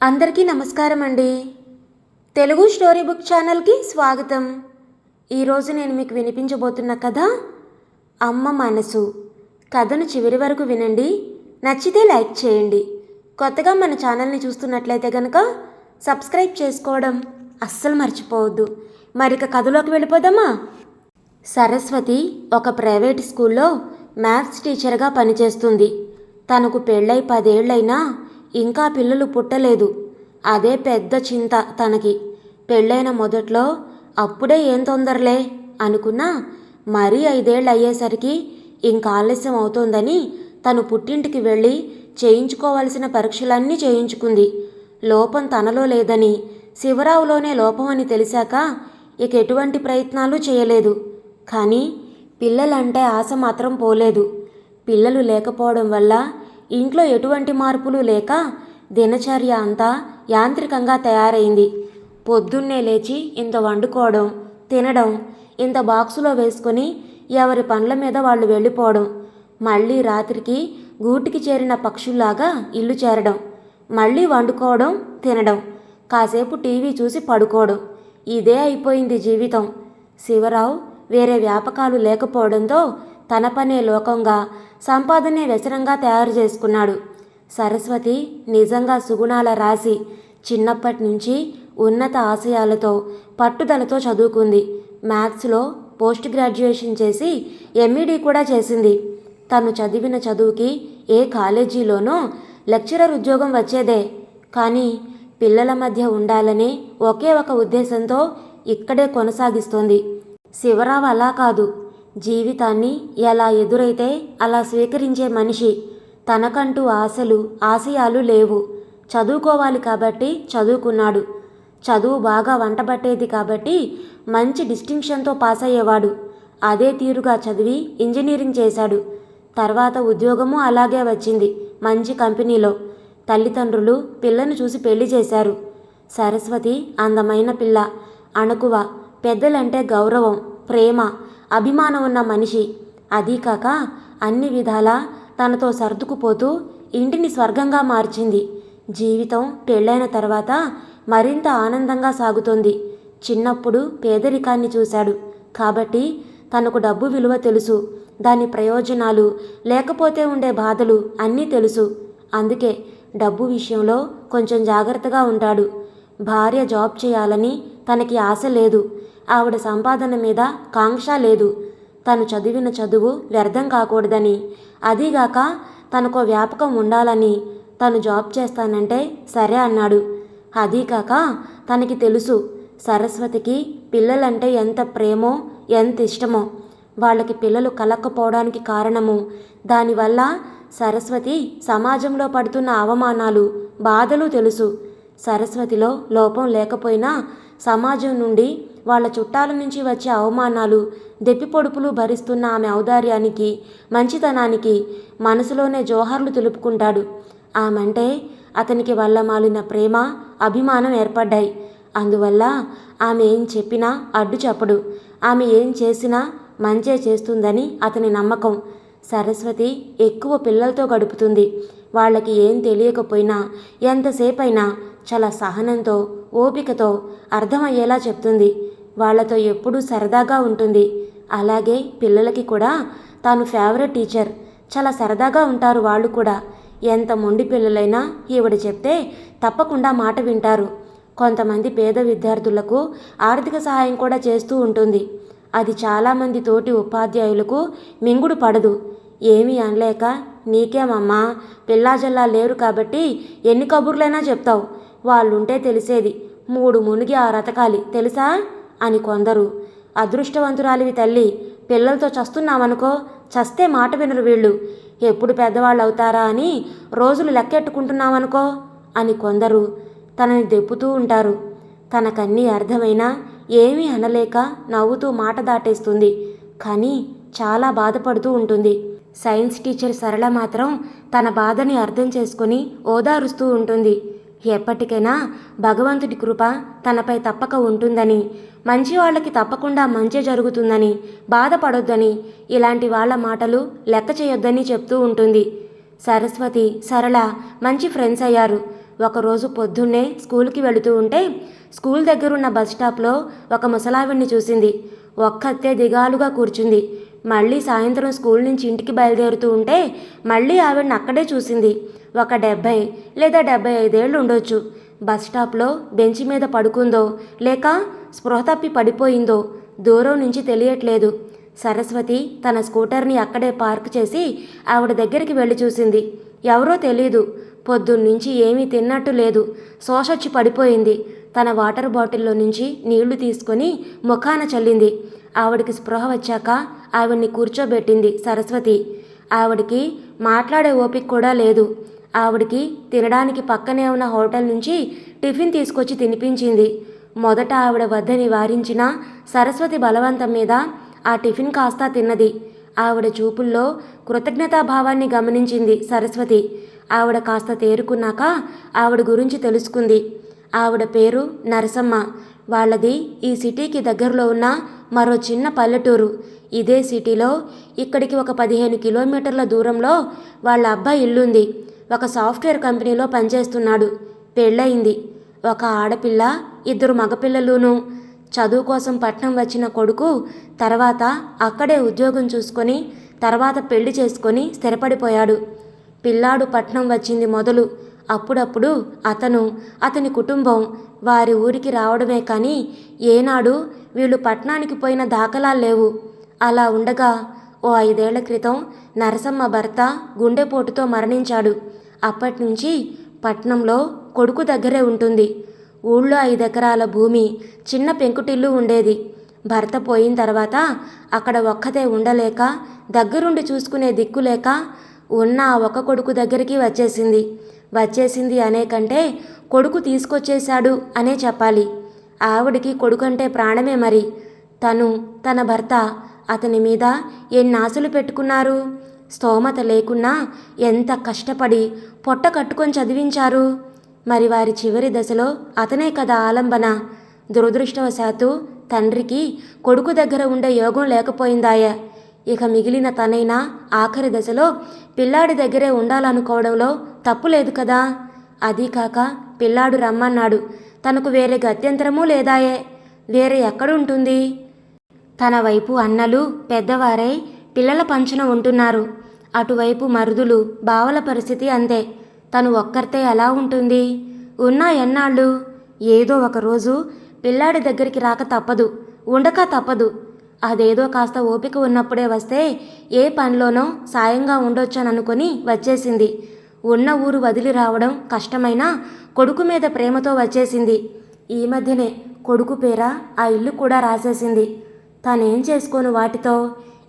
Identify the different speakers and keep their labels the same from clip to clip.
Speaker 1: అందరికీ నమస్కారం అండి తెలుగు స్టోరీ బుక్ ఛానల్కి స్వాగతం. ఈరోజు నేను మీకు వినిపించబోతున్న కథ అమ్మ మనసు. కథను చివరి వరకు వినండి. నచ్చితే లైక్ చేయండి. కొత్తగా మన ఛానల్ని చూస్తున్నట్లయితే కనుక సబ్స్క్రైబ్ చేసుకోవడం అస్సలు మర్చిపోవద్దు. మరిక కథలోకి వెళ్ళిపోదామా? సరస్వతి ఒక ప్రైవేట్ స్కూల్లో మ్యాథ్స్ టీచర్గా పనిచేస్తుంది. తనకు పెళ్ళై పదేళ్ళైనా ఇంకా పిల్లలు పుట్టలేదు. అదే పెద్ద చింత తనకి. పెళ్ళైన మొదట్లో అప్పుడే ఏం తొందరలే అనుకున్నా మరీ ఐదేళ్ళు అయ్యేసరికి ఇంకా ఆలస్యం అవుతోందని తను పుట్టింటికి వెళ్ళి చేయించుకోవాల్సిన పరీక్షలన్నీ చేయించుకుంది. లోపం తనలో లేదని శివరావులోనే లోపమని తెలిసాక ఇక ఎటువంటి ప్రయత్నాలు చేయలేదు. కానీ పిల్లలంటే ఆశ మాత్రం పోలేదు. పిల్లలు లేకపోవడం వల్ల ఇంట్లో ఎటువంటి మార్పులు లేక దినచర్య అంతా యాంత్రికంగా తయారైంది. పొద్దున్నే లేచి ఇంత వండుకోవడం తినడం ఇంత బాక్సులో వేసుకొని ఎవరి పనుల మీద వాళ్ళు వెళ్ళిపోవడం మళ్ళీ రాత్రికి గూటికి చేరిన పక్షుల్లాగా ఇల్లు చేరడం మళ్ళీ వండుకోవడం తినడం కాసేపు టీవీ చూసి పడుకోవడం ఇదే అయిపోయింది జీవితం. శివరావు వేరే వ్యాపకాలు లేకపోవడంతో తన పనే లోకంగా సంపాదనే వ్యసనంగా తయారు చేసుకున్నాడు. సరస్వతి నిజంగా సుగుణాల రాసి చిన్నప్పటి నుంచి ఉన్నత ఆశయాలతో పట్టుదలతో చదువుకుంది. మ్యాథ్స్లో పోస్ట్ గ్రాడ్యుయేషన్ చేసి ఎంఈడి కూడా చేసింది. తను చదివిన చదువుకి ఏ కాలేజీలోనో లెక్చరర్ ఉద్యోగం వచ్చేదే. కానీ పిల్లల మధ్య ఉండాలని ఒకే ఒక ఉద్దేశంతో ఇక్కడే కొనసాగిస్తోంది. శివరావు అలా కాదు. జీవితాన్ని ఎలా ఎదురైతే అలా స్వీకరించే మనిషి తనకంటూ ఆశలు ఆశయాలు లేవు. చదువుకోవాలి కాబట్టి చదువుకున్నాడు. చదువు బాగా వంటబట్టేది కాబట్టి మంచి డిస్టింక్షన్తో పాస్ అయ్యేవాడు అదే తీరుగా చదివి ఇంజనీరింగ్ చేశాడు. తర్వాత ఉద్యోగము అలాగే వచ్చింది మంచి కంపెనీలో. తల్లిదండ్రులు పిల్లను చూసి పెళ్ళి చేశారు. సరస్వతి అందమైన పిల్ల అణకువ పెద్దలంటే గౌరవం ప్రేమ అభిమానం ఉన్న మనిషి. అదీ కాక అన్ని విధాలా తనతో సర్దుకుపోతూ ఇంటిని స్వర్గంగా మార్చింది. జీవితం పెళ్ళైన తర్వాత మరింత ఆనందంగా సాగుతోంది. చిన్నప్పుడు పేదరికాన్ని చూశాడు. కాబట్టి తనకు డబ్బు విలువ తెలుసు. దాని ప్రయోజనాలు లేకపోతే ఉండే బాధలు అన్నీ తెలుసు. అందుకే డబ్బు విషయంలో కొంచెం జాగ్రత్తగా ఉంటాడు. భార్య జాబ్ చేయాలని తనకి ఆశ లేదు. ఆవిడ సంపాదన మీద కాంక్ష లేదు. తను చదివిన చదువు వ్యర్థం కాకూడదని. అదీగాక తనకో వ్యాపకం ఉండాలని తను జాబ్ చేస్తానంటే సరే అన్నాడు. అదీకాక తనకి తెలుసు సరస్వతికి పిల్లలంటే ఎంత ప్రేమో ఎంత ఇష్టమో. వాళ్ళకి పిల్లలు కలక్కపోవడానికి కారణము. దానివల్ల సరస్వతి సమాజంలో పడుతున్న అవమానాలు బాధలు తెలుసు. సరస్వతిలో లోపం లేకపోయినా సమాజం నుండి వాళ్ళ చుట్టాల నుంచి వచ్చే అవమానాలు దెప్పిపొడుపులు భరిస్తున్న ఆమె ఔదార్యానికి మంచితనానికి మనసులోనే జోహార్లు తెలుపుకుంటాడు. ఆమంటే అతనికి వల్ల మాలిన ప్రేమ అభిమానం ఏర్పడ్డాయి. అందువల్ల ఆమె ఏం చెప్పినా అడ్డు చెప్పడు. ఆమె ఏం చేసినా మంచే చేస్తుందని అతని నమ్మకం. సరస్వతి ఎక్కువ పిల్లలతో గడుపుతుంది. వాళ్ళకి ఏం తెలియకపోయినా ఎంతసేపైనా చాలా సహనంతో ఓపికతో అర్థమయ్యేలా చెప్తుంది. వాళ్ళతో ఎప్పుడూ సరదాగా ఉంటుంది. అలాగే పిల్లలకి కూడా తాను ఫేవరెట్ టీచర్ చాలా సరదాగా ఉంటారు వాళ్ళు కూడా. ఎంత మొండి పిల్లలైనా ఈవిడ చెప్తే తప్పకుండా మాట వింటారు. కొంతమంది పేద విద్యార్థులకు ఆర్థిక సహాయం కూడా చేస్తూ ఉంటుంది. అది చాలామంది తోటి ఉపాధ్యాయులకు మింగుడు పడదు. ఏమీ అనలేక నీకేమమ్మా పిల్లాజల్లా లేరు కాబట్టి ఎన్ని కబుర్లైనా చెప్తావు. వాళ్ళుంటే తెలిసేది. మూడు మునిగి ఆ రతకాలి తెలుసా? అని కొందరు. అదృష్టవంతురాలివి తల్లి పిల్లలతో చస్తున్నామనుకో చస్తే మాట వినరు వీళ్ళు. ఎప్పుడు పెద్దవాళ్ళు అవుతారా అని రోజులు లెక్కెట్టుకుంటున్నామనుకో అని కొందరు తనని దెప్పుతూ ఉంటారు. తనకన్నీ అర్థమైనా ఏమీ అనలేక నవ్వుతూ మాట దాటేస్తుంది. కానీ చాలా బాధపడుతూ ఉంటుంది. సైన్స్ టీచర్ సరళ మాత్రం తన బాధని అర్థం చేసుకుని ఓదారుస్తూ ఉంటుంది. ఎప్పటికైనా భగవంతుడి కృప తనపై తప్పక ఉంటుందని మంచి వాళ్ళకి తప్పకుండా మంచి జరుగుతుందని బాధపడొద్దని ఇలాంటి వాళ్ళ మాటలు లెక్క చేయొద్దని చెప్తూ ఉంటుంది. సరస్వతి సరళ మంచి ఫ్రెండ్స్ అయ్యారు. ఒకరోజు పొద్దున్నే స్కూల్కి వెళుతూ ఉంటే స్కూల్ దగ్గరున్న బస్ స్టాప్లో ఒక ముసలావిడిని చూసింది. ఒక్కతే దిగాలుగా కూర్చుంది. మళ్ళీ సాయంత్రం స్కూల్ నుంచి ఇంటికి బయలుదేరుతూ ఉంటే మళ్ళీ ఆవిడని అక్కడే చూసింది. ఒక డెబ్భై లేదా డెబ్భై ఐదేళ్ళు ఉండొచ్చు. బస్ స్టాప్లో బెంచ్ మీద పడుకుందో లేక స్పృహ తప్పి పడిపోయిందో దూరం నుంచి తెలియట్లేదు. సరస్వతి తన స్కూటర్ని అక్కడే పార్క్ చేసి ఆవిడ దగ్గరికి వెళ్ళి చూసింది. ఎవరో తెలీదు. పొద్దున్నుంచి ఏమీ తిన్నట్టు లేదు. శోషొచ్చి పడిపోయింది. తన వాటర్ బాటిల్లో నుంచి నీళ్ళు తీసుకొని ముఖాన చల్లింది. ఆవిడికి స్పృహ వచ్చాక ఆవిడ్ని కూర్చోబెట్టింది సరస్వతి. ఆవిడికి మాట్లాడే ఓపిక కూడా లేదు. ఆవిడికి తినడానికి పక్కనే ఉన్న హోటల్ నుంచి టిఫిన్ తీసుకొచ్చి తినిపించింది. మొదట ఆవిడ వద్ద నివారించిన సరస్వతి బలవంతం మీద ఆ టిఫిన్ కాస్తా తిన్నది. ఆవిడ చూపుల్లో కృతజ్ఞతాభావాన్ని గమనించింది సరస్వతి. ఆవిడ కాస్త తేరుకున్నాక ఆవిడ గురించి తెలుసుకుంది. ఆవిడ పేరు నరసమ్మ. వాళ్ళది ఈ సిటీకి దగ్గరలో ఉన్న మరో చిన్న పల్లెటూరు. ఇదే సిటీలో ఇక్కడికి ఒక పదిహేను కిలోమీటర్ల దూరంలో వాళ్ళ అబ్బాయి ఇల్లుంది. ఒక సాఫ్ట్వేర్ కంపెనీలో పనిచేస్తున్నాడు. పెళ్ళయింది. ఒక ఆడపిల్ల ఇద్దరు మగపిల్లలును. చదువు కోసం పట్నం వచ్చిన కొడుకు తర్వాత అక్కడే ఉద్యోగం చూసుకొని తర్వాత పెళ్ళి చేసుకొని స్థిరపడిపోయాడు. పిల్లాడు పట్నం వచ్చింది మొదలు. అప్పుడప్పుడు అతను అతని కుటుంబం వారి ఊరికి రావడమే కానీ ఏనాడు వీళ్ళు పట్నానికి పోయిన దాఖలాలు లేవు. అలా ఉండగా ఓ ఐదేళ్ళ క్రితం నరసమ్మ భర్త గుండెపోటుతో మరణించాడు. అప్పటి నుంచి పట్నంలో కొడుకు దగ్గరే ఉంటుంది. ఊళ్ళో ఐదు ఎకరాల భూమి చిన్న పెంకుటిల్లు ఉండేది. భర్త పోయిన తర్వాత అక్కడ ఒక్కతే ఉండలేక దగ్గరుండి చూసుకునే దిక్కు లేక ఉన్న ఆ ఒక కొడుకు దగ్గరికి వచ్చేసింది. వచ్చేసింది అనే కంటే కొడుకు తీసుకొచ్చేశాడు అనే చెప్పాలి. ఆవిడికి కొడుకంటే ప్రాణమే మరి. తను తన భర్త అతని మీద ఎన్ని ఆశలు పెట్టుకున్నారు? స్తోమత లేకున్నా ఎంత కష్టపడి పొట్ట కట్టుకొని చదివించారు? మరి వారి చివరి దశలో అతనే కదా ఆలంబన. దురదృష్టవశాత్తు తండ్రికి కొడుకు దగ్గర ఉండే యోగం లేకపోయిందాయే. ఇక మిగిలిన తనైనా ఆఖరి దశలో పిల్లాడి దగ్గరే ఉండాలనుకోవడంలో తప్పు లేదు కదా. అదీ కాక పిల్లాడు రమ్మన్నాడు. తనకు వేరే గత్యంతరమూ లేదాయే. వేరే ఎక్కడుంటుంది? తన వైపు అన్నలు పెద్దవారై పిల్లల పంచన ఉంటున్నారు. అటువైపు మరుదులు బావల పరిస్థితి అంతే. తను ఒక్కరితే ఎలా ఉంటుంది? ఉన్నా ఎన్నాళ్ళు? ఏదో ఒకరోజు పిల్లాడి దగ్గరికి రాక తప్పదు. ఉండక తప్పదు. అదేదో కాస్త ఓపిక ఉన్నప్పుడే వస్తే ఏ పనిలోనో సాయంగా ఉండొచ్చననుకొని వచ్చేసింది. ఉన్న ఊరు వదిలి రావడం కష్టమైనా కొడుకు మీద ప్రేమతో వచ్చేసింది. ఈ మధ్యనే కొడుకు పేర ఆ ఇల్లు కూడా రాసేసింది. తానేం చేసుకోను వాటితో?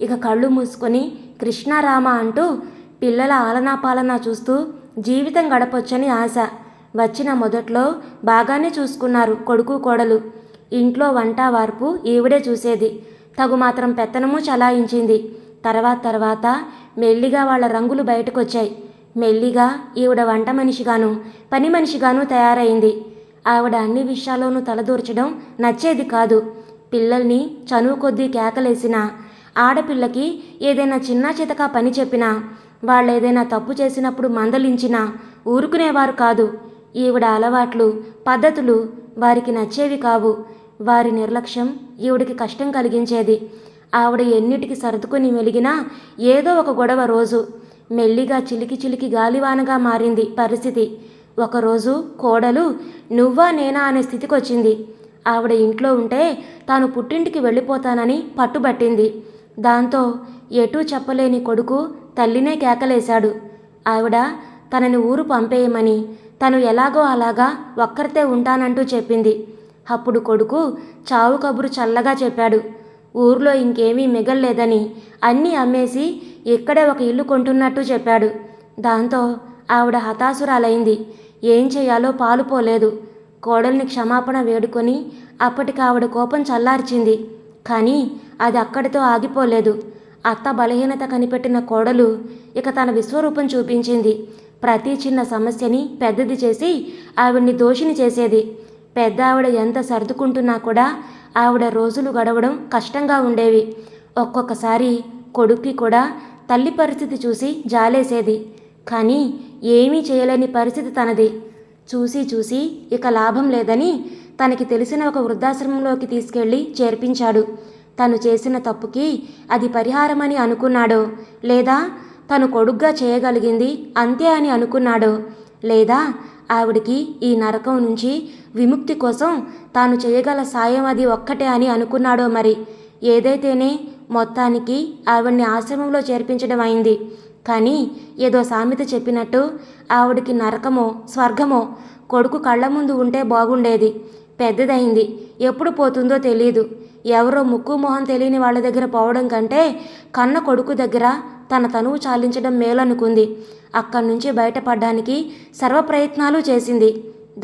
Speaker 1: ఇక కళ్ళు మూసుకొని కృష్ణారామ అంటూ పిల్లల ఆలనా పాలనా చూస్తూ జీవితం గడపొచ్చని ఆశ. వచ్చిన మొదట్లో బాగానే చూసుకున్నారు కొడుకు కోడలు. ఇంట్లో వంట వార్పు ఈవిడే చూసేది. తగు మాత్రం పెత్తనము చలాయించింది. తర్వాత తర్వాత మెల్లిగా వాళ్ళ రంగులు బయటకొచ్చాయి. మెల్లిగా ఈవిడ వంట మనిషిగాను పని మనిషిగాను తయారైంది. ఆవిడ అన్ని విషయాల్లోనూ తలదూర్చడం నచ్చేది కాదు. పిల్లల్ని చనువు కొద్దీ కేకలేసినా ఆడపిల్లకి ఏదైనా చిన్న చితకా పని చెప్పినా వాళ్ళు ఏదైనా తప్పు చేసినప్పుడు మందలించినా ఊరుకునేవారు కాదు. ఈవిడ అలవాట్లు పద్ధతులు వారికి నచ్చేవి కావు. వారి నిర్లక్ష్యం ఈవిడికి కష్టం కలిగించేది. ఆవిడ ఎన్నిటికి సర్దుకొని మెలిగినా ఏదో ఒక గొడవ రోజు. మెల్లిగా చిలికి చిలికి గాలివానగా మారింది పరిస్థితి. ఒకరోజు కోడలు నువ్వా నేనా? అనే స్థితికి వచ్చింది ఆవిడ ఇంట్లో ఉంటే తాను పుట్టింటికి వెళ్ళిపోతానని పట్టుబట్టింది. దాంతో ఎటూ చెప్పలేని కొడుకు తల్లినే కేకలేశాడు. ఆవిడ తనని ఊరు పంపేయమని తను ఎలాగో అలాగా ఒక్కరితే ఉంటానంటూ చెప్పింది. అప్పుడు కొడుకు చావు కబురు చల్లగా చెప్పాడు. ఊర్లో ఇంకేమీ మిగల్లేదని అన్నీ అమ్మేసి ఇక్కడే ఒక ఇల్లు కొంటున్నట్టు చెప్పాడు. దాంతో ఆవిడ హతాసురాలైంది ఏం చేయాలో పాలుపోలేదు కోడల్ని క్షమాపణ వేడుకొని అప్పటికి ఆవిడ కోపం చల్లార్చింది. కానీ అది అక్కడితో ఆగిపోలేదు. అత్త బలహీనత కనిపెట్టిన కోడలు ఇక తన విశ్వరూపం చూపించింది. ప్రతి చిన్న సమస్యని పెద్దది చేసి ఆవిడ్ని దోషిని చేసేది. పెద్ద ఆవిడ ఎంత సర్దుకుంటున్నా కూడా ఆవిడ రోజులు గడవడం కష్టంగా ఉండేవి. ఒక్కొక్కసారి కొడుక్కి కూడా తల్లి పరిస్థితి చూసి జాలేసేది. కానీ ఏమీ చేయలేని పరిస్థితి తనది. చూసి చూసి ఇక లాభం లేదని తనకి తెలిసిన ఒక వృద్ధాశ్రమంలోకి తీసుకెళ్ళి చేర్పించాడు. తను చేసిన తప్పుకి అది పరిహారమని అనుకున్నాడో లేదా తను కొడుగ్గా చేయగలిగింది అంతే అని అనుకున్నాడో లేదా ఆవిడికి ఈ నరకం నుంచి విముక్తి కోసం తాను చేయగల సాయం అది ఒక్కటే అని అనుకున్నాడో మరి. ఏదైతేనే మొత్తానికి ఆవిడ్ని ఆశ్రమంలో చేర్పించడం అయింది. కానీ ఏదో సామెత చెప్పినట్టు ఆవిడికి నరకమో స్వర్గమో కొడుకు కళ్ళ ముందు ఉంటే బాగుండేది. పెద్దదైంది ఎప్పుడు పోతుందో తెలియదు ఎవరో ముక్కు మొహం తెలియని వాళ్ళ దగ్గర పోవడం కంటే కన్న కొడుకు దగ్గర తన తనువు చాలించడం మేలనుకుంది. అక్కడి నుంచి బయటపడడానికి సర్వ ప్రయత్నాలు చేసింది.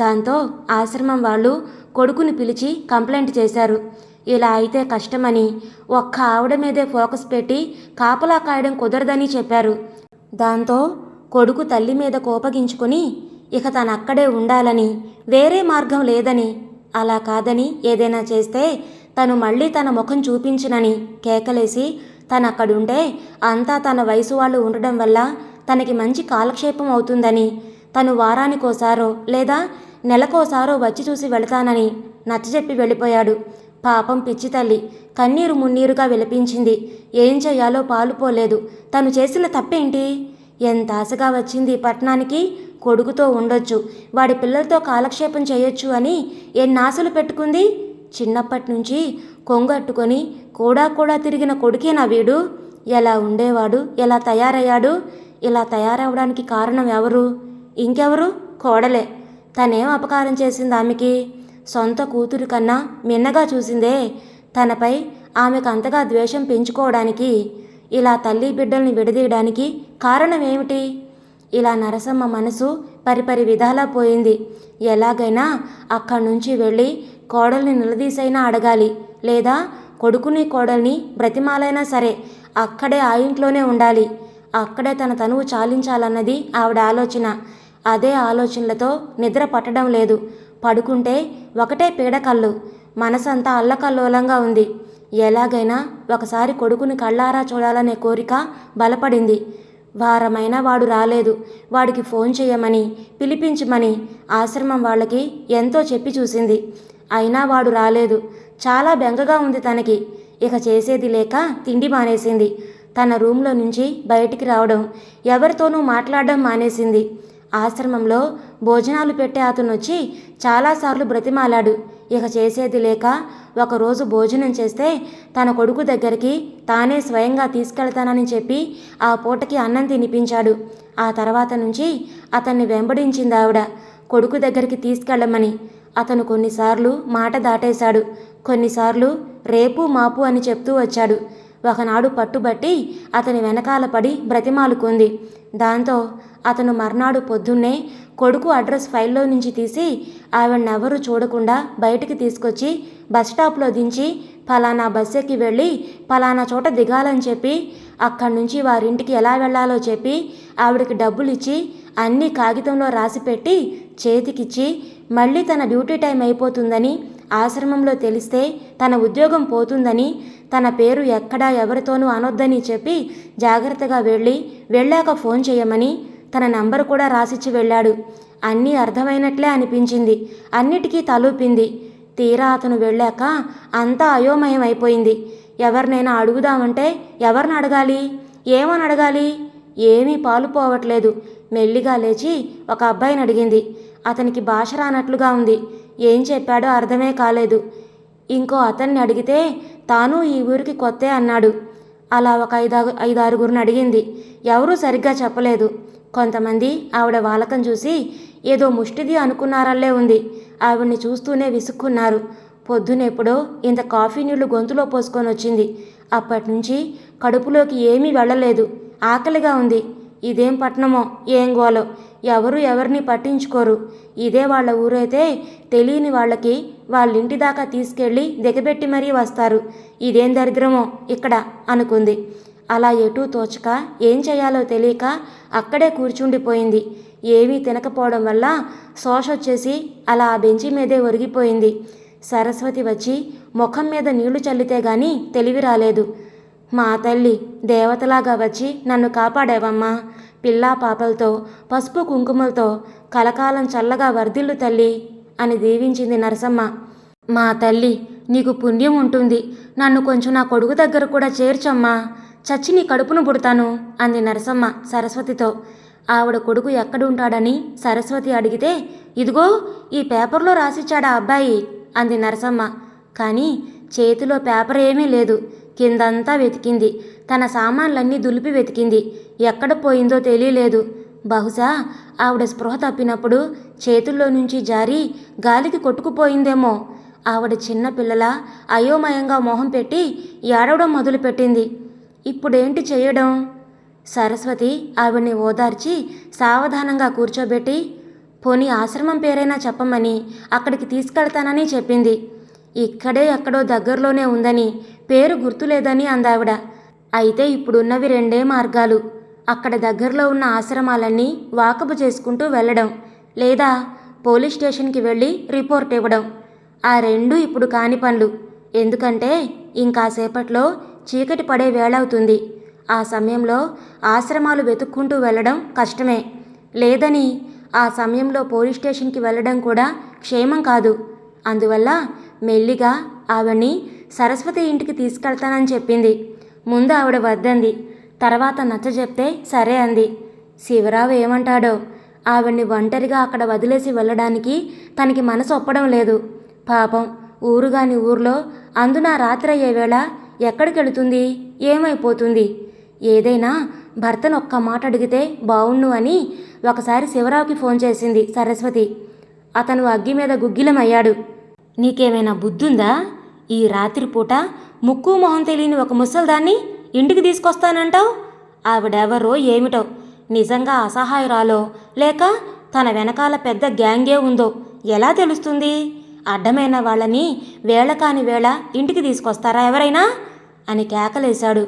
Speaker 1: దాంతో ఆశ్రమం వాళ్ళు కొడుకుని పిలిచి కంప్లైంట్ చేశారు. ఇలా అయితే కష్టమని ఒక్క ఆవిడ మీదే ఫోకస్ పెట్టి కాపలా కాయడం కుదరదని చెప్పారు. దాంతో కొడుకు తల్లి మీద కోపగించుకుని ఇక తను అక్కడే ఉండాలని వేరే మార్గం లేదని అలా కాదని ఏదైనా చేస్తే తను మళ్ళీ తన ముఖం చూపించనని కేకలేసి తను అక్కడుంటే అంతా తన వయసు వాళ్ళు ఉండడం వల్ల తనకి మంచి కాలక్షేపం అవుతుందని తను వారానికోసారో లేదా నెలకోసారో వచ్చి చూసి వెళతానని నచ్చజెప్పి వెళ్ళిపోయాడు. పాపం పిచ్చి తల్లి కన్నీరు మున్నీరుగా విలపించింది. ఏం చేయాలో పాలుపోలేదు తను చేసిన తప్పేంటి? ఎంత ఆశగా వచ్చింది పట్టణానికి కొడుకుతో ఉండొచ్చు వాడి పిల్లలతో కాలక్షేపం చేయొచ్చు అని ఎన్నాశలు పెట్టుకుంది? చిన్నప్పటి నుంచి కొంగట్టుకొని కూడా కూడా తిరిగిన కొడుకేనా వీడు. ఎలా ఉండేవాడు? ఎలా తయారయ్యాడు? ఇలా తయారవడానికి కారణం ఎవరు? ఇంకెవరు? కోడలే. తనేం అపకారం చేసింది ఆమెకి? సొంత కూతురు కన్నా మిన్నగా చూసిందే. తనపై ఆమెకు అంతగా ద్వేషం పెంచుకోవడానికి ఇలా తల్లి బిడ్డల్ని విడదీయడానికి కారణం ఏమిటి? ఇలా నరసమ్మ మనసు పరిపరి విధాలా పోయింది. ఎలాగైనా అక్కడి నుంచి వెళ్ళి కోడల్ని నిలదీసైనా అడగాలి. లేదా కొడుకుని కోడల్ని బ్రతిమాలైనా సరే అక్కడే ఆ ఇంట్లోనే ఉండాలి. అక్కడే తన తనువు చాలించాలన్నది ఆవిడ ఆలోచన. అదే ఆలోచనలతో నిద్ర పట్టడం లేదు. పడుకుంటే ఒకటే పీడకల్లు మనసంతా అల్లకల్లోలంగా ఉంది. ఎలాగైనా ఒకసారి కొడుకుని కళ్ళారా చూడాలనే కోరిక బలపడింది. వారమైనా వాడు రాలేదు. వాడికి ఫోన్ చేయమని పిలిపించమని ఆశ్రమం వాళ్ళకి ఎంతో చెప్పి చూసింది. అయినా వాడు రాలేదు. చాలా బెంగగా ఉంది తనకి. ఇక చేసేది లేక తిండి మానేసింది. తన రూమ్లో నుంచి బయటికి రావడం ఎవరితోనూ మాట్లాడడం మానేసింది. ఆశ్రమంలో భోజనాలు పెట్టే అతను వచ్చి చాలాసార్లు బ్రతిమాలాడు. ఇక చేసేది లేక ఒకరోజు భోజనం చేస్తే తన కొడుకు దగ్గరికి తానే స్వయంగా తీసుకెళ్తానని చెప్పి ఆ పూటకి అన్నం తినిపించాడు. ఆ తర్వాత నుంచి అతన్ని వెంబడించింది ఆవిడ కొడుకు దగ్గరికి తీసుకెళ్ళమని. అతను కొన్నిసార్లు మాట దాటేశాడు. కొన్నిసార్లు రేపు మాపు అని చెప్తూ వచ్చాడు. ఒకనాడు పట్టుబట్టి అతని వెనకాల పడి బ్రతిమాలుకుంది. దాంతో అతను మర్నాడు పొద్దున్నే కొడుకు అడ్రస్ ఫైల్లో నుంచి తీసి ఆవిడనెవరూ చూడకుండా బయటికి తీసుకొచ్చి బస్ స్టాప్లో దించి ఫలానా బస్ ఎక్కి వెళ్ళి ఫలానా చోట దిగాలని చెప్పి అక్కడి నుంచి వారింటికి ఎలా వెళ్ళాలో చెప్పి ఆవిడకి డబ్బులు ఇచ్చి అన్నీ కాగితంలో రాసిపెట్టి చేతికిచ్చి మళ్ళీ తన డ్యూటీ టైం అయిపోతుందని ఆశ్రమంలో తెలిస్తే తన ఉద్యోగం పోతుందని తన పేరు ఎక్కడా ఎవరితోనూ అనొద్దని చెప్పి జాగ్రత్తగా వెళ్ళి వెళ్ళాక ఫోన్ చేయమని తన నంబర్ కూడా రాసిచ్చి వెళ్ళాడు. అన్నీ అర్థమైనట్లే అనిపించింది. అన్నిటికీ తలూపింది. తీరా అతను వెళ్ళాక అంతా అయోమయం అయిపోయింది. ఎవరినైనా అడుగుదామంటే ఎవరిని అడగాలి? ఏమని అడగాలి? ఏమీ పాలు పోవట్లేదు మెల్లిగా లేచి ఒక అబ్బాయిని అడిగింది. అతనికి భాష రానట్లుగా ఉంది. ఏం చెప్పాడో అర్థమే కాలేదు. ఇంకో అతన్ని అడిగితే తాను ఈ ఊరికి కొత్తే అన్నాడు. అలా ఒక ఐదా ఐదారుగురిని అడిగింది. ఎవరూ సరిగ్గా చెప్పలేదు. కొంతమంది ఆవిడ వాలకం చూసి ఏదో ముష్టిది అనుకున్నారల్లే ఉంది. ఆవిడ్ని చూస్తూనే విసుక్కున్నారు. పొద్దునెప్పుడో ఇంత కాఫీ నీళ్ళు గొంతులో పోసుకొని వచ్చింది. అప్పటి నుంచి కడుపులోకి ఏమీ వెళ్ళలేదు. ఆకలిగా ఉంది. ఇదేం పట్టణమో ఏం గోలో? ఎవరు ఎవరిని పట్టించుకోరు. ఇదే వాళ్ళ ఊరైతే తెలియని వాళ్ళకి వాళ్ళ ఇంటి దాకా తీసుకెళ్ళి దిగబెట్టి మరీ వస్తారు. ఇదేం దరిద్రమో ఇక్కడ అనుకుంది. అలా ఎటూ తోచక ఏం చేయాలో తెలియక అక్కడే కూర్చుండిపోయింది. ఏమీ తినకపోవడం వల్ల శోష వచ్చేసి అలా ఆ బెంచి మీదే ఒరిగిపోయింది. సరస్వతి వచ్చి ముఖం మీద నీళ్ళు చల్లితే గాని తెలివి రాలేదు. మా తల్లి దేవతలాగా వచ్చి నన్ను కాపాడావమ్మా. పిల్లా పాపలతో పసుపు కుంకుమలతో కలకాలం చల్లగా వర్ధిల్లు తల్లి అని దీవించింది నరసమ్మ. మా తల్లి నీకు పుణ్యం ఉంటుంది. నన్ను కొంచెం నా కొడుకు దగ్గర కూడా చేర్చమ్మా. చచ్చి నీ కడుపును పుడతాను అంది నరసమ్మ సరస్వతితో. ఆవిడ కొడుకు ఎక్కడుంటాడని సరస్వతి అడిగితే ఇదిగో ఈ పేపర్లో రాసిచ్చాడా అబ్బాయి అంది నరసమ్మ. కానీ చేతిలో పేపర్ ఏమీ లేదు. కిందంతా వెతికింది. తన సామాన్లన్నీ దులిపి వెతికింది. ఎక్కడ పోయిందో తెలియలేదు. బహుశా ఆవిడ స్పృహ తప్పినప్పుడు చేతుల్లో నుంచి జారి గాలికి కొట్టుకుపోయిందేమో. ఆవిడ చిన్న పిల్లల అయోమయంగా మొహం పెట్టి ఏడవడం మొదలుపెట్టింది. ఇప్పుడేంటి చేయడం? సరస్వతి ఆవిడ్ని ఓదార్చి సావధానంగా కూర్చోబెట్టి పోనీ ఆశ్రమం పేరైనా చెప్పమని అక్కడికి తీసుకెళ్తానని చెప్పింది. ఇక్కడే ఎక్కడో దగ్గరలోనే ఉందని పేరు గుర్తులేదని అందావిడ. అయితే ఇప్పుడున్నవి రెండే మార్గాలు. అక్కడ దగ్గరలో ఉన్న ఆశ్రమాలన్నీ వాకపు చేసుకుంటూ వెళ్ళడం లేదా పోలీస్ స్టేషన్కి వెళ్ళి రిపోర్ట్ ఇవ్వడం. ఆ రెండు ఇప్పుడు కాని పనులు. ఎందుకంటే ఇంకాసేపట్లో చీకటి పడే వేళవుతుంది. ఆ సమయంలో ఆశ్రమాలు వెతుక్కుంటూ వెళ్ళడం కష్టమే. లేదని ఆ సమయంలో పోలీస్ స్టేషన్కి వెళ్ళడం కూడా క్షేమం కాదు. అందువల్ల మెల్లిగా ఆవిడ్ని సరస్వతి ఇంటికి తీసుకెళ్తానని చెప్పింది. ముందు ఆవిడ వద్దంది. తర్వాత నచ్చ చెప్తే సరే అంది. శివరావు ఏమంటాడో? ఆవిడ్ని ఒంటరిగా అక్కడ వదిలేసి వెళ్ళడానికి తనకి మనసు ఒప్పడం లేదు. పాపం ఊరుగాని ఊర్లో అందున రాత్రి అయ్యేవేళ ఎక్కడికెళుతుంది? ఏమైపోతుంది? ఏదైనా భర్తను ఒక్క మాట అడిగితే బావుణ్ణు అని ఒకసారి శివరావుకి ఫోన్ చేసింది సరస్వతి. అతను అగ్గి మీద గుగ్గిలమయ్యాడు. నీకేమైనా బుద్ధుందా? ఈ రాత్రిపూట ముక్కు మొహం తెలియని ఒక ముసల్దాన్ని ఇంటికి తీసుకొస్తానంటావు? ఆవిడెవరో ఏమిటో నిజంగా అసహాయురాలో లేక తన వెనకాల పెద్ద గ్యాంగే ఉందో ఎలా తెలుస్తుంది? అడ్డమైన వాళ్ళని వేళ కాని వేళ ఇంటికి తీసుకొస్తారా ఎవరైనా? అని కేకలేశాడు.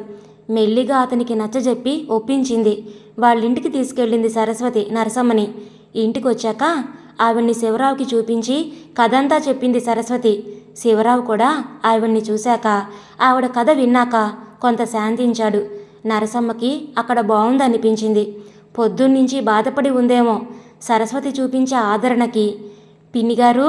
Speaker 1: మెల్లిగా అతనికి నచ్చజెప్పి ఒప్పించింది. వాళ్ళింటికి తీసుకెళ్ళింది సరస్వతి నరసమ్మని. ఇంటికి వచ్చాక ఆవిడ్ని శివరావుకి చూపించి కథంతా చెప్పింది సరస్వతి. శివరావు కూడా ఆవిడ్ని చూశాక ఆవిడ కథ విన్నాక కొంత శాంతించాడు. నరసమ్మకి అక్కడ బాగుందనిపించింది పొద్దున్నుంచి బాధపడి ఉందేమో సరస్వతి చూపించే ఆదరణకి. పిన్నిగారు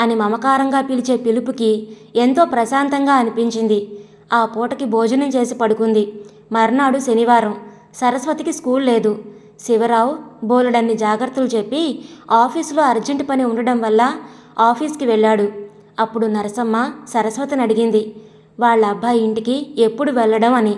Speaker 1: అని మమకారంగా పిలిచే పిలుపుకి ఎంతో ప్రశాంతంగా అనిపించింది. ఆ పూటకి భోజనం చేసి పడుకుంది. మర్నాడు శనివారం. సరస్వతికి స్కూల్ లేదు. శివరావు బోలెడన్ని జాగ్రత్తలు చెప్పి ఆఫీసులో అర్జెంటు పని ఉండడం వల్ల ఆఫీస్కి వెళ్ళాడు. అప్పుడు నరసమ్మ సరస్వతిని అడిగింది వాళ్ళ అబ్బాయి ఇంటికి ఎప్పుడు వెళ్ళడం అని?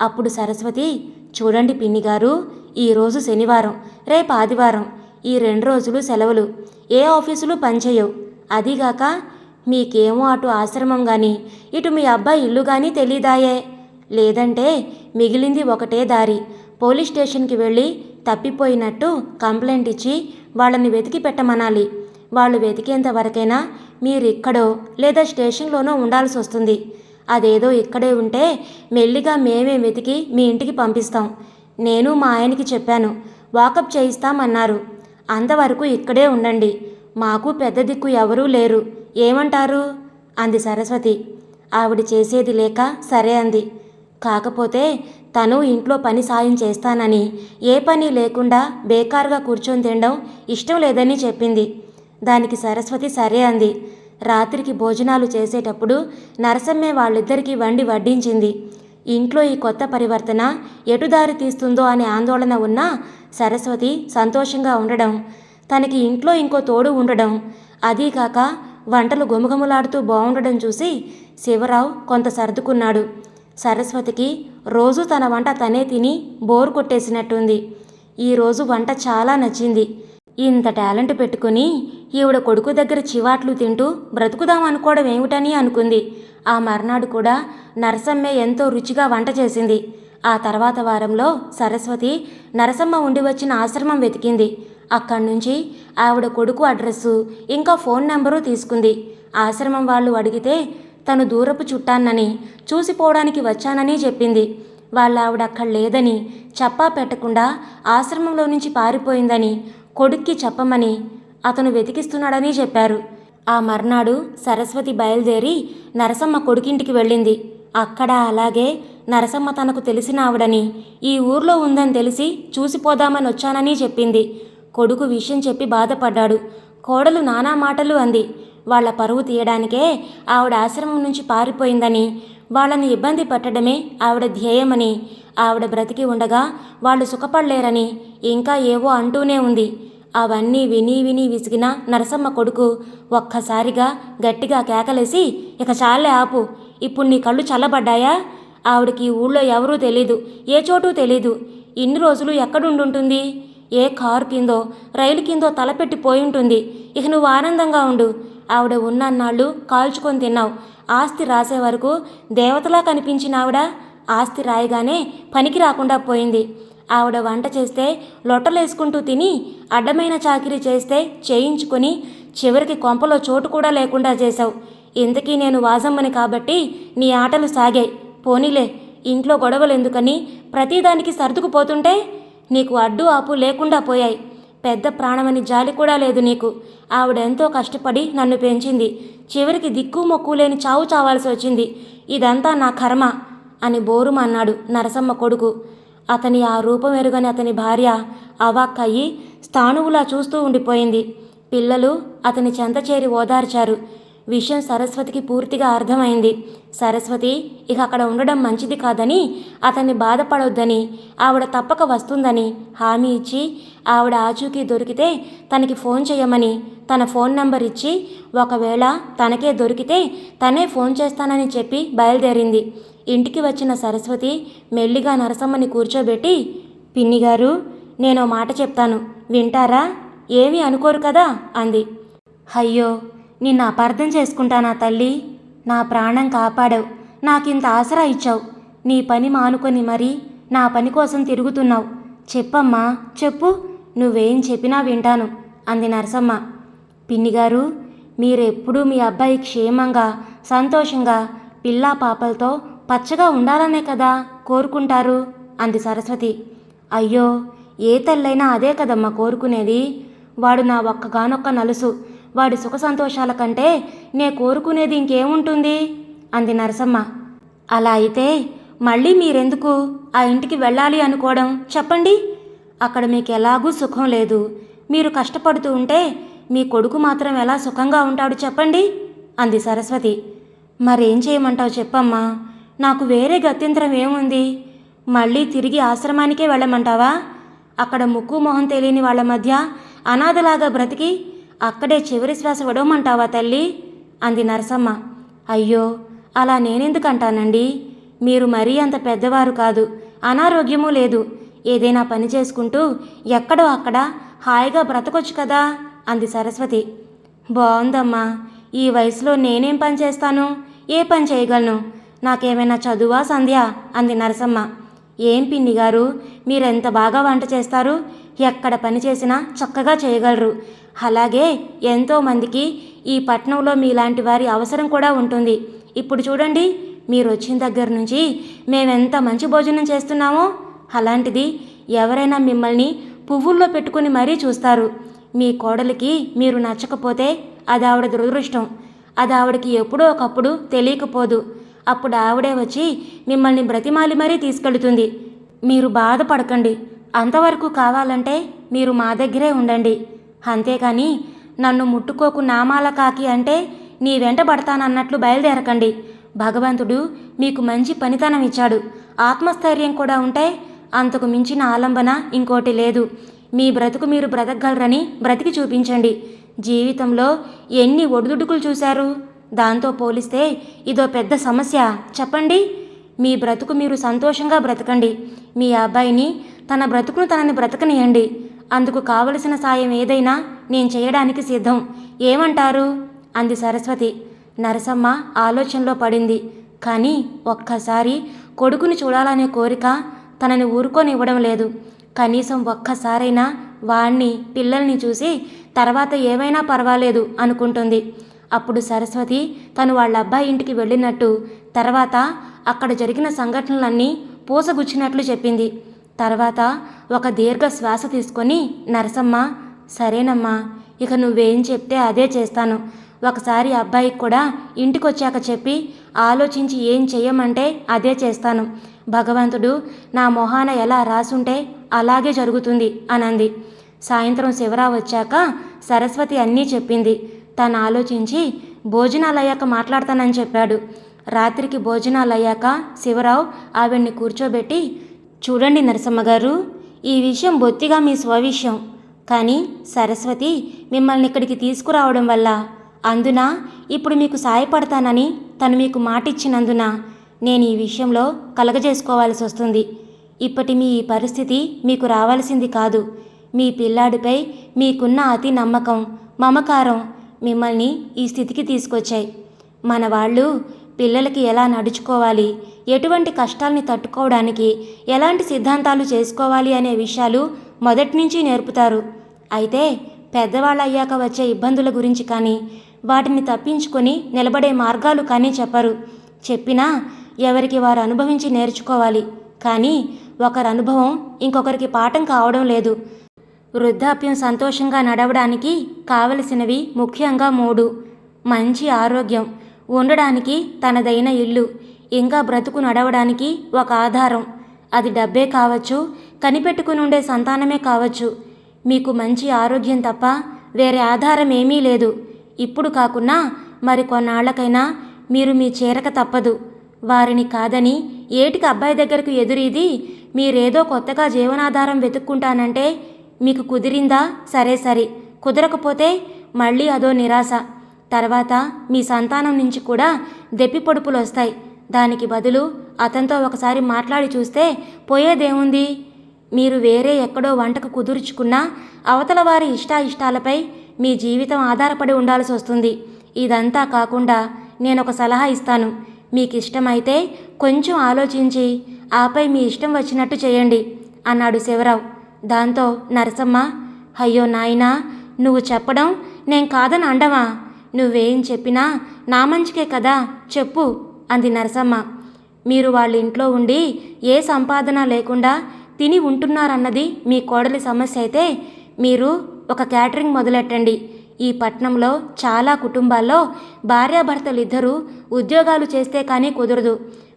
Speaker 1: అప్పుడు సరస్వతి చూడండి పిన్ని గారు ఈరోజు శనివారం రేపు ఆదివారం ఈ రెండు రోజులు సెలవులు ఏ ఆఫీసులు పనిచేయవు అదీగాక మీకేమో అటు ఆశ్రమం కానీ ఇటు మీ అబ్బాయి ఇల్లు కానీ తెలీదాయే. లేదంటే మిగిలింది ఒకటే దారి. పోలీస్ స్టేషన్కి వెళ్ళి తప్పిపోయినట్టు కంప్లైంట్ ఇచ్చి వాళ్ళని వెతికి పెట్టమనాలి. వాళ్ళు వెతికేంత వరకైనా మీరు ఇక్కడో లేదా స్టేషన్లోనో ఉండాల్సి వస్తుంది. అదేదో ఇక్కడే ఉంటే మెల్లిగా మేమే వెతికి మీ ఇంటికి పంపిస్తాం. నేను మా ఆయనకి చెప్పాను. వాకప్ చేయిస్తామన్నారు. అంతవరకు ఇక్కడే ఉండండి. మాకు పెద్ద దిక్కు ఎవరూ లేరు. ఏమంటారు? అంది సరస్వతి. ఆవిడ చేసేది లేక సరే అంది. కాకపోతే తను ఇంట్లో పని సాయం చేస్తానని ఏ పని లేకుండా బేకారుగా కూర్చొని తినడం ఇష్టం లేదని చెప్పింది. దానికి సరస్వతి సరే అంది. రాత్రికి భోజనాలు చేసేటప్పుడు నరసమ్మే వాళ్ళిద్దరికీ వండి వడ్డించింది. ఇంట్లో ఈ కొత్త పరివర్తన ఎటు దారి తీస్తుందో అనే ఆందోళన ఉన్నా సరస్వతి సంతోషంగా ఉండడం తనకి ఇంట్లో ఇంకో తోడు ఉండడం అదీకాక వంటలు గుమగుమలాడుతూ బాగుండడం చూసి శివరావు కొంత సర్దుకున్నాడు. సరస్వతికి రోజు తన వంట తనే తిని బోర్ కొట్టేసినట్టుంది. ఈరోజు వంట చాలా నచ్చింది. ఇంత టాలెంట్ పెట్టుకుని ఈవిడ కొడుకు దగ్గర చివాట్లు తింటూ బ్రతుకుదాం అనుకోవడం ఏమిటని అనుకుంది. ఆ మర్నాడు కూడా నరసమ్మే ఎంతో రుచిగా వంట చేసింది. ఆ తర్వాత వారంలో సరస్వతి నరసమ్మ ఉండి వచ్చిన ఆశ్రమం వెతికింది. అక్కడి నుంచి ఆవిడ కొడుకు అడ్రస్సు ఇంకా ఫోన్ నెంబరు తీసుకుంది. ఆశ్రమం వాళ్ళు అడిగితే తను దూరపు చుట్టాన్నని చూసిపోవడానికి వచ్చానని చెప్పింది. వాళ్ళ ఆవిడ అక్కడ లేదని చెప్పా పెట్టకుండా ఆశ్రమంలో నుంచి పారిపోయిందని కొడుక్కి చెప్పమని అతను వెతికిస్తున్నాడని చెప్పారు. ఆ మర్నాడు సరస్వతి బయలుదేరి నరసమ్మ కొడుకింటికి వెళ్ళింది. అక్కడ అలాగే నరసమ్మ తనకు తెలిసిన ఆవిడని ఈ ఊర్లో ఉందని తెలిసి చూసిపోదామని వచ్చానని చెప్పింది. కొడుకు విషయం చెప్పి బాధపడ్డాడు. కోడలు నానా మాటలు అంది. వాళ్ళ పరువు తీయడానికే ఆవిడ ఆశ్రమం నుంచి పారిపోయిందని వాళ్ళని ఇబ్బంది పెట్టడమే ఆవిడ ధ్యేయమని ఆవిడ బ్రతికి ఉండగా వాళ్ళు సుఖపడలేరని ఇంకా ఏవో అంటూనే ఉంది. అవన్నీ విని విని విసిగిన నరసమ్మ కొడుకు ఒక్కసారిగా గట్టిగా కేకలేసి ఇక చాలే ఆపు ఇప్పుడు నీ కళ్ళు చల్లబడ్డాయా? ఆవిడకి ఊళ్ళో ఎవరూ తెలీదు ఏ చోటు తెలీదు. ఇన్ని రోజులు ఎక్కడుండుంటుంది? ఏ కారు కిందో రైలు కిందో తలపెట్టి పోయి ఉంటుంది ఇక నువ్వు ఆనందంగా ఉండు ఆవిడ ఉన్నన్నాళ్ళు కాల్చుకొని తిన్నావు. ఆస్తి రాసే వరకు దేవతలా కనిపించిన ఆవిడ ఆస్తి రాయగానే పనికి రాకుండా పోయింది. ఆవిడ వంట చేస్తే లొట్టలేసుకుంటూ తిని అడ్డమైన చాకిరీ చేస్తే చేయించుకొని చివరికి కొంపలో చోటు కూడా లేకుండా చేశావు. ఇంతకీ నేను వాజమ్మని కాబట్టి నీ ఆటలు సాగాయి. పోనీలే ఇంట్లో గొడవలు ఎందుకని ప్రతిదానికి సర్దుకుపోతుంటే నీకు అడ్డు ఆపు లేకుండా పోయాయి. పెద్ద ప్రాణమని జాలి కూడా లేదు నీకు. ఆవిడెంతో కష్టపడి నన్ను పెంచింది. చివరికి దిక్కు మొక్కు లేని చావు చావాల్సి వచ్చింది. ఇదంతా నా కర్మ అని బోరుమన్నాడు నరసమ్మ కొడుకు. అతని ఆ రూపం ఎరుగని అతని భార్య అవాక్కయ్యి స్థాణువులా చూస్తూ ఉండిపోయింది. పిల్లలు అతని చెంత చేరి ఓదార్చారు. విషయం సరస్వతికి పూర్తిగా అర్థమైంది. సరస్వతి ఇక అక్కడ ఉండడం మంచిది కాదని అతన్ని బాధపడొద్దని ఆవిడ తప్పక వస్తుందని హామీ ఇచ్చి ఆవిడ ఆచూకీ దొరికితే తనకి ఫోన్ చేయమని తన ఫోన్ నంబర్ ఇచ్చి ఒకవేళ తనకే దొరికితే తనే ఫోన్ చేస్తానని చెప్పి బయలుదేరింది. ఇంటికి వచ్చిన సరస్వతి మెల్లిగా నరసమ్మని కూర్చోబెట్టి పిన్ని గారు నేను మాట చెప్తాను. వింటారా? ఏమీ అనుకోరు కదా? అంది. అయ్యో! నిన్ను అపార్థం చేసుకుంటానా తల్లి? నా ప్రాణం కాపాడావు. నాకింత ఆసరా ఇచ్చావు. నీ పని మానుకొని మరీ నా పని కోసం తిరుగుతున్నావు. చెప్పమ్మా చెప్పు. నువ్వేం చెప్పినా వింటాను అంది నరసమ్మ. పిన్నిగారు మీరెప్పుడూ మీ అబ్బాయి క్షేమంగా సంతోషంగా పిల్లా పాపలతో పచ్చగా ఉండాలనే కదా కోరుకుంటారు అంది సరస్వతి. అయ్యో ఏ తల్లైనా అదే కదమ్మా కోరుకునేది? వాడు నా ఒక్కగానొక్క నలుసు. వాడి సుఖ సంతోషాల కంటే నే కోరుకునేది ఇంకేముంటుంది? అంది నరసమ్మ. అలా అయితే మళ్ళీ మీరెందుకు ఆ ఇంటికి వెళ్ళాలి అనుకోవడం? చెప్పండి. అక్కడ మీకు ఎలాగూ సుఖం లేదు. మీరు కష్టపడుతూ ఉంటే మీ కొడుకు మాత్రం ఎలా సుఖంగా ఉంటాడు చెప్పండి? అంది సరస్వతి. మరేం చేయమంటావు చెప్పమ్మా. నాకు వేరే గత్యంతరం ఏముంది? మళ్ళీ తిరిగి ఆశ్రమానికే వెళ్ళమంటావా? అక్కడ ముక్కు మొహం తెలియని వాళ్ళ మధ్య అనాథలాగా బ్రతికి అక్కడే చివరి శ్వాస విడవమంటావా తల్లి? అంది నరసమ్మ. అయ్యో అలా నేనెందుకంటానండి? మీరు మరీ అంత పెద్దవారు కాదు అనారోగ్యమూ లేదు. ఏదైనా పని చేసుకుంటూ ఎక్కడో అక్కడ హాయిగా బ్రతకొచ్చు కదా? అంది సరస్వతి. బాగుందమ్మా ఈ వయసులో నేనేం పని చేస్తాను? ఏ పని చేయగలను? నాకేమైనా చదువా సంధ్య? అంది నరసమ్మ. ఏం పిన్ని గారు మీరెంత బాగా వంట చేస్తారు? ఎక్కడ పని చేసినా చక్కగా చేయగలరు. అలాగే ఎంతోమందికి ఈ పట్టణంలో మీలాంటి వారి అవసరం కూడా ఉంటుంది. ఇప్పుడు చూడండి మీరు వచ్చిన దగ్గర నుంచి మేమెంత మంచి భోజనం చేస్తున్నామో? అలాంటిది ఎవరైనా మిమ్మల్ని పువ్వుల్లో పెట్టుకుని మరీ చూస్తారు. మీ కోడలికి మీరు నచ్చకపోతే అది ఆవిడ దురదృష్టం. అది ఆవిడకి ఎప్పుడో ఒకప్పుడు తెలియకపోదు. అప్పుడు ఆవిడే వచ్చి మిమ్మల్ని బ్రతిమాలి మరీ తీసుకెళ్తుంది. మీరు బాధపడకండి. అంతవరకు కావాలంటే మీరు మా దగ్గరే ఉండండి. అంతేకాని నన్ను ముట్టుకోకు నామాల కాకి అంటే నీ వెంట పడతానన్నట్లు బయలుదేరకండి. భగవంతుడు మీకు మంచి పనితనం ఇచ్చాడు. ఆత్మస్థైర్యం కూడా ఉంటే అంతకు మించిన ఆలంబన ఇంకోటి లేదు. మీ బ్రతుకు మీరు బ్రతకగలరని బ్రతికి చూపించండి. జీవితంలో ఎన్ని ఒడిదుడుకులు చూశారు? దాంతో పోలిస్తే ఇదో పెద్ద సమస్య. చెప్పండి. మీ బ్రతుకు మీరు సంతోషంగా బ్రతకండి. మీ అబ్బాయిని తన బ్రతుకును తనని బ్రతకనియండి. అందుకు కావలసిన సాయం ఏదైనా నేను చేయడానికి సిద్ధం. ఏమంటారు? అంది సరస్వతి. నరసమ్మ ఆలోచనలో పడింది. కానీ ఒక్కసారి కొడుకుని చూడాలనే కోరిక తనని ఊరుకొనివ్వడం లేదు. కనీసం ఒక్కసారైనా వాణ్ణి పిల్లల్ని చూసి తర్వాత ఏమైనా పర్వాలేదు అనుకుంటుంది. అప్పుడు సరస్వతి తను వాళ్ళ అబ్బాయి ఇంటికి వెళ్ళినట్టు తర్వాత అక్కడ జరిగిన సంఘటనలన్నీ పూసగుచ్చినట్లు చెప్పింది. తర్వాత ఒక దీర్ఘ శ్వాస తీసుకొని నరసమ్మ సరేనమ్మా ఇక నువ్వేం చెప్తే అదే చేస్తాను. ఒకసారి అబ్బాయికి కూడా ఇంటికొచ్చాక చెప్పి ఆలోచించి ఏం చెయ్యమంటే అదే చేస్తాను. భగవంతుడు నా మొహాన ఎలా రాసుంటే అలాగే జరుగుతుంది అనంది. సాయంత్రం శివరావు వచ్చాక సరస్వతి అన్నీ చెప్పింది. తను ఆలోచించి భోజనాలు అయ్యాక మాట్లాడతానని చెప్పాడు. రాత్రికి భోజనాలు అయ్యాక శివరావు ఆవిడ్ని కూర్చోబెట్టి చూడండి నరసమ్మ గారు ఈ విషయం బొత్తిగా మీ స్వవిషయం. కానీ సరస్వతి మిమ్మల్ని ఇక్కడికి తీసుకురావడం వల్ల అందున ఇప్పుడు మీకు సాయపడతానని తను మీకు మాటిచ్చినందున నేను ఈ విషయంలో కలగజేసుకోవాల్సి వస్తుంది. ఇప్పటి మీ ఈ పరిస్థితి మీకు రావాల్సింది కాదు. మీ పిల్లాడిపై మీకున్న అతి నమ్మకం మమకారం మిమ్మల్ని ఈ స్థితికి తీసుకొచ్చాయి. మన వాళ్ళు పిల్లలకి ఎలా నడుచుకోవాలి ఎటువంటి కష్టాల్ని తట్టుకోవడానికి ఎలాంటి సిద్ధాంతాలు చేసుకోవాలి అనే విషయాలు మొదటి నుంచి నేర్పుతారు. అయితే పెద్దవాళ్ళు అయ్యాక వచ్చే ఇబ్బందుల గురించి కానీ వాటిని తప్పించుకొని నిలబడే మార్గాలు కానీ చెప్పరు. చెప్పినా ఎవరికి వారు అనుభవించి నేర్చుకోవాలి. కానీ ఒకరి అనుభవం ఇంకొకరికి పాఠం కావడం లేదు. వృద్ధాప్యం సంతోషంగా నడవడానికి కావలసినవి ముఖ్యంగా మూడు. మంచి ఆరోగ్యం ఉండడానికి తనదైన ఇల్లు ఇంకా బ్రతుకు నడవడానికి ఒక ఆధారం. అది డబ్బే కావచ్చు కనిపెట్టుకుని ఉండే సంతానమే కావచ్చు. మీకు మంచి ఆరోగ్యం తప్ప వేరే ఆధారం ఏమీ లేదు. ఇప్పుడు కాకున్నా మరి కొన్నాళ్ళకైనా మీరు మీ చేరక తప్పదు. వారిని కాదని ఏటికి అబ్బాయి దగ్గరకు ఎదురీది మీరేదో కొత్తగా జీవనాధారం వెతుక్కుంటానంటే మీకు కుదిరిందా? సరే సరే. కుదరకపోతే మళ్ళీ అదో నిరాశ. తర్వాత మీ సంతానం నుంచి కూడా దెప్పి పొడుపులు వస్తాయి దానికి బదులు అతనితో ఒకసారి మాట్లాడి చూస్తే పోయేదేముంది? మీరు వేరే ఎక్కడో వంటకు కుదుర్చుకున్నా అవతల వారి ఇష్టాయిష్టాలపై మీ జీవితం ఆధారపడి ఉండాల్సి వస్తుంది. ఇదంతా కాకుండా నేను ఒక సలహా ఇస్తాను. మీకు ఇష్టమైతే కొంచెం ఆలోచించి ఆపై మీ ఇష్టం వచ్చినట్టు చేయండి అన్నాడు శివరావు. దాంతో నరసమ్మ అయ్యో నాయనా నువ్వు చెప్పడం నేను కాదని అండవా నువ్వేం చెప్పినా నా మంచికే కదా చెప్పు. అంది నరసమ్మ. మీరు వాళ్ళ ఇంట్లో ఉండి ఏ సంపాదన లేకుండా తిని ఉంటున్నారన్నది మీ కోడలి సమస్య అయితే మీరు ఒక క్యాటరింగ్ మొదలెట్టండి. ఈ పట్నంలో చాలా కుటుంబాల్లో భార్యాభర్తలు ఇద్దరూ ఉద్యోగాలు చేస్తే కానీ కుదరదు.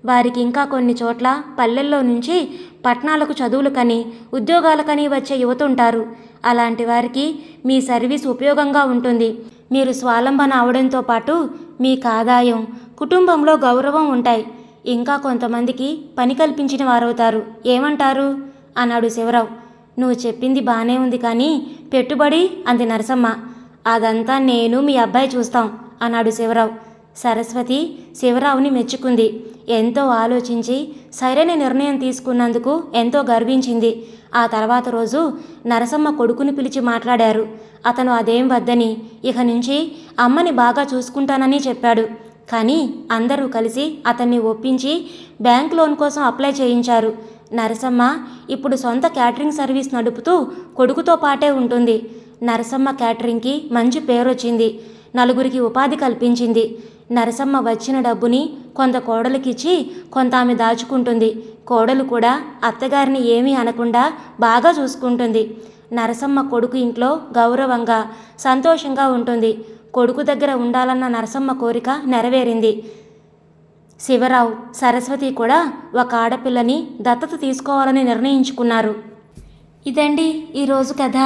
Speaker 1: వారికి ఇంకా కొన్ని చోట్ల పల్లెల్లో నుంచి పట్టణాలకు చదువులు కని ఉద్యోగాలకని వచ్చే యువత ఉంటారు. అలాంటి వారికి మీ సర్వీస్ ఉపయోగంగా ఉంటుంది. మీరు స్వాలంబన అవడంతో పాటు మీకు ఆదాయం కుటుంబంలో గౌరవం ఉంటాయి. ఇంకా కొంతమందికి పని కల్పించిన వారవుతారు. ఏమంటారు? అన్నాడు శివరావు. నువ్వు చెప్పింది బాగానే ఉంది కానీ పెట్టుబడి అంది నరసమ్మ. అదంతా నేను మీ అబ్బాయి చూస్తాం అన్నాడు శివరావు. సరస్వతి శివరావుని మెచ్చుకుంది. ఎంతో ఆలోచించి సరైన నిర్ణయం తీసుకున్నందుకు ఎంతో గర్వించింది. ఆ తర్వాత రోజు నరసమ్మ కొడుకుని పిలిచి మాట్లాడారు. అతను అదేం వద్దని ఇక నుంచి అమ్మని బాగా చూసుకుంటానని చెప్పాడు. కానీ అందరూ కలిసి అతన్ని ఒప్పించి బ్యాంక్ లోన్ కోసం అప్లై చేయించారు. నరసమ్మ ఇప్పుడు సొంత క్యాటరింగ్ సర్వీస్ నడుపుతూ కొడుకుతో పాటే ఉంటుంది. నరసమ్మ క్యాటరింగ్కి మంచి పేరు వచ్చింది నలుగురికి ఉపాధి కల్పించింది. నరసమ్మ వచ్చిన డబ్బుని కొంత కోడలికిచ్చి కొంత ఆమె దాచుకుంటుంది. కోడలు కూడా అత్తగారిని ఏమీ అనకుండా బాగా చూసుకుంటుంది. నరసమ్మ కొడుకు ఇంట్లో గౌరవంగా సంతోషంగా ఉంటుంది. కొడుకు దగ్గర ఉండాలన్న నరసమ్మ కోరిక నెరవేరింది. శివరావు సరస్వతి కూడా ఒక ఆడపిల్లని దత్తత తీసుకోవాలని నిర్ణయించుకున్నారు. ఇదండి ఈరోజు కథ.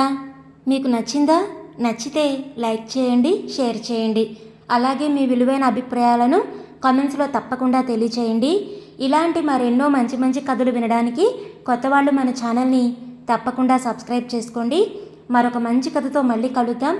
Speaker 1: మీకు నచ్చిందా? నచ్చితే లైక్ చేయండి షేర్ చేయండి. అలాగే మీ విలువైన అభిప్రాయాలను కామెంట్స్లో తప్పకుండా తెలియచేయండి. ఇలాంటి మరెన్నో మంచి మంచి కథలు వినడానికి కొత్త వాళ్ళు మన ఛానల్ని తప్పకుండా సబ్స్క్రైబ్ చేసుకోండి. మరొక మంచి కథతో మళ్ళీ కలుద్దాం.